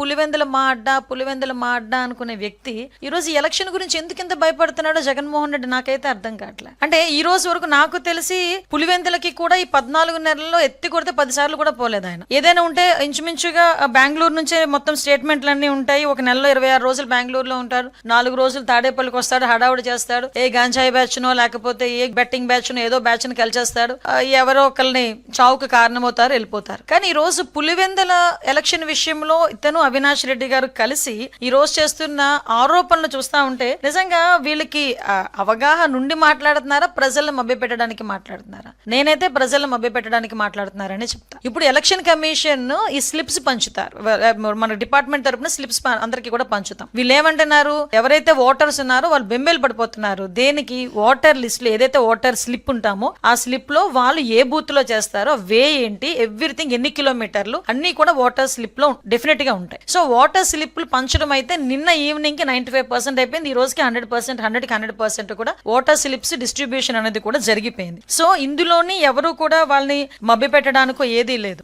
పులివెందుల మా అడ్డా పులివెందుల మా అడ్డా అనుకునే వ్యక్తి ఈ రోజు ఎలక్షన్ గురించి ఎందుకు ఇంత భయపడుతున్నాడో జగన్మోహన్ రెడ్డి నాకైతే అర్థం కావట్లే. అంటే ఈ రోజు వరకు నాకు తెలిసి పులివెందులకి కూడా ఈ పద్నాలుగు నెలల్లో ఎత్తి కొడితే పది సార్లు కూడా పోలేదు ఆయన. ఏదైనా ఉంటే ఇంచుమించుగా బెంగళూరు నుంచే మొత్తం స్టేట్మెంట్లు అన్ని ఉంటాయి. ఒక నెలలో ఇరవై ఆరు రోజులు బెంగళూరులో ఉంటారు. నాలుగు రోజులు తాడేపల్లికి వస్తాడు హడావుడి చేస్తాడు. ఏ గాంజాయి బ్యాచ్ నో లేకపోతే ఏ బెట్టింగ్ బ్యాచ్ నో ఏదో బ్యాచ్ కలిచేస్తాడు. ఎవరో ఒకరిని చావుకు కారణమవుతారు వెళ్ళిపోతారు. కానీ ఈ రోజు పులివెందుల ఎలక్షన్ విషయంలో ఇతను అవినాష్ రెడ్డి గారు కలిసి ఈ రోజు చేస్తున్న ఆరోపణలు చూస్తా ఉంటే నిజంగా వీళ్ళకి అవగాహన నుండి మాట్లాడుతున్నారా? ప్రజలను మభ్యపెట్టడానికి మాట్లాడుతున్నారా? నేనైతే ప్రజలను మభ్యపెట్టడానికి మాట్లాడుతున్నారని చెప్తా. ఇప్పుడు ఎలక్షన్ కమిషన్ ఈ స్లిప్స్ పంచుతారు. మన డిపార్ట్మెంట్ తరపున స్లిప్స్ అందరికి కూడా పంచుతాం. వీళ్ళు ఏమంటున్నారు ఎవరైతే ఓటర్స్ ఉన్నారో వాళ్ళు బెంబేలు పడిపోతున్నారు. దేనికి? ఓటర్ లిస్ట్లో ఏదైతే ఓటర్ స్లిప్ ఉంటామో ఆ స్లిప్లో వాళ్ళు ఏ బూత్లో చేస్తారో వే ఏంటి ఎవ్రీథింగ్ ఎన్ని కిలోమీటర్లు అన్ని కూడా ఓటర్ స్లిప్లో డెఫినెట్గా ఉంటాయి. సో ఓటర్ స్లిప్లు పంచడం అయితే నిన్న ఈవినింగ్కి నైన్టీ ఫైవ్ పర్సెంట్ అయిపోయింది ఈ రోజుకి హండ్రెడ్ పర్సెంట్ హండ్రెడ్కి హండ్రెడ్ పర్సెంట్ కూడా ఓటర్ స్లిప్స్ డిస్ట్రిబ్యూషన్ అనేది కూడా జరిగిపోయింది. సో ఇందులోని ఎవరు కూడా వాళ్ళని మభ్య పెట్టడానికో ఏదీ లేదు.